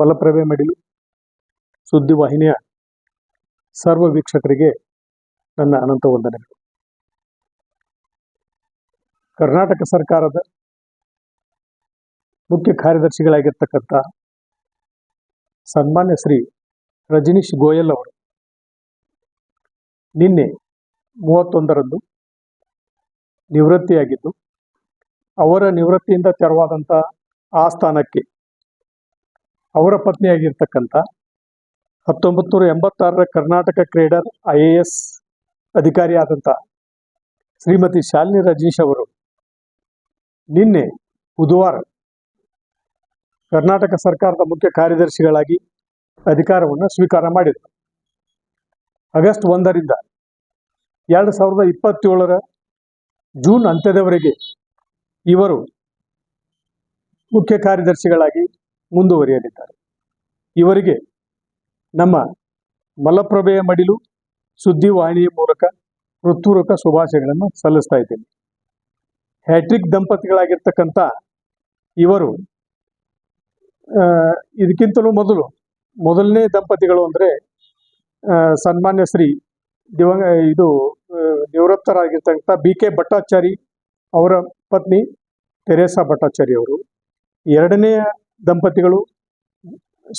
ಬಲಪ್ರಭೆ ಮಡಿಲು ಸುದ್ದಿವಾಹಿನಿಯ ಸರ್ವ ವೀಕ್ಷಕರಿಗೆ ನನ್ನ ಅನಂತ ವಂದನೆಗಳು. ಕರ್ನಾಟಕ ಸರ್ಕಾರದ ಮುಖ್ಯ ಕಾರ್ಯದರ್ಶಿಗಳಾಗಿರ್ತಕ್ಕಂಥ ಸನ್ಮಾನ್ಯ ಶ್ರೀ ರಜನೀಶ್ ಗೋಯಲ್ ಅವರು ನಿನ್ನೆ ಮೂವತ್ತೊಂದರಂದು ನಿವೃತ್ತಿಯಾಗಿದ್ದು, ಅವರ ನಿವೃತ್ತಿಯಿಂದ ತೆರವಾದಂಥ ಆ ಸ್ಥಾನಕ್ಕೆ ಅವರ ಪತ್ನಿಯಾಗಿರ್ತಕ್ಕಂಥ ಹತ್ತೊಂಬತ್ತು ನೂರ ಎಂಬತ್ತಾರರ Karnataka cadre I A S ಅಧಿಕಾರಿಯಾದಂಥ Shrimati Shalini Rajneesh ಅವರು ನಿನ್ನೆ ಬುಧವಾರ ಕರ್ನಾಟಕ ಸರ್ಕಾರದ ಮುಖ್ಯ ಕಾರ್ಯದರ್ಶಿಗಳಾಗಿ ಅಧಿಕಾರವನ್ನು ಸ್ವೀಕಾರ ಮಾಡಿದರು. ಆಗಸ್ಟ್ ಒಂದರಿಂದ ಎರಡು ಸಾವಿರದ ಇಪ್ಪತ್ತೇಳರ ಜೂನ್ ಅಂತ್ಯದವರೆಗೆ ಇವರು ಮುಖ್ಯ ಕಾರ್ಯದರ್ಶಿಗಳಾಗಿ ಮುಂದುವರಿಯಲಿದ್ದಾರೆ. ಇವರಿಗೆ ನಮ್ಮ ಮಲಪ್ರಭೆಯ ಮಡಿಲು ಸುದ್ದಿವಾಹಿನಿಯ ಮೂಲಕ ಹೃತ್ಪೂರ್ವಕ ಶುಭಾಶಯಗಳನ್ನು ಸಲ್ಲಿಸ್ತಾ ಇದ್ದೇನೆ. ಹ್ಯಾಟ್ರಿಕ್ ದಂಪತಿಗಳಾಗಿರ್ತಕ್ಕಂಥ ಇವರು ಇದಕ್ಕಿಂತಲೂ ಮೊದಲು, ಮೊದಲನೇ ದಂಪತಿಗಳು ಅಂದರೆ ಸನ್ಮಾನ್ಯ ಶ್ರೀ ದಿವಂಗ, ಇದು ನಿವೃತ್ತರಾಗಿರ್ತಕ್ಕಂಥ ಬಿ ಕೆ ಭಟ್ಟಾಚಾರಿ ಅವರ ಪತ್ನಿ ತೆರೇಸಾ ಭಟ್ಟಾಚಾರಿ ಅವರು. ಎರಡನೆಯ ದಂಪತಿಗಳು.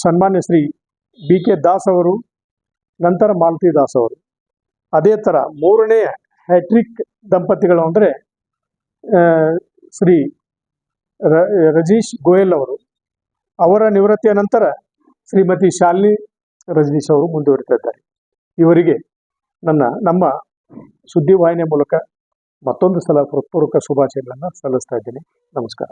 ಸನ್ಮಾನ್ಯ ಶ್ರೀ ಬಿ ಕೆ ದಾಸ್ ಅವರು, ನಂತರ ಮಾಲತಿ ದಾಸ್ ಅವರು. ಅದೇ ಥರ ಮೂರನೇ ಹ್ಯಾಟ್ರಿಕ್ ದಂಪತಿಗಳು ಅಂದರೆ ಶ್ರೀ ರಜೀಶ್ ಗೋಯಲ್ ಅವರು. ಅವರ ನಿವೃತ್ತಿಯ ನಂತರ ಶ್ರೀಮತಿ ಶಾಲಿನಿ ರಜನೀಶ್ ಅವರು ಮುಂದುವರಿತಾ ಇದ್ದಾರೆ ಇವರಿಗೆ ನನ್ನ, ನಮ್ಮ ಸುದ್ದಿವಾಹಿನಿಯ ಮೂಲಕ ಮತ್ತೊಂದು ಸಲ ಹೃತ್ಪೂರ್ವಕ ಶುಭಾಶಯಗಳನ್ನು ಸಲ್ಲಿಸ್ತಾ ಇದ್ದೀನಿ. ನಮಸ್ಕಾರ.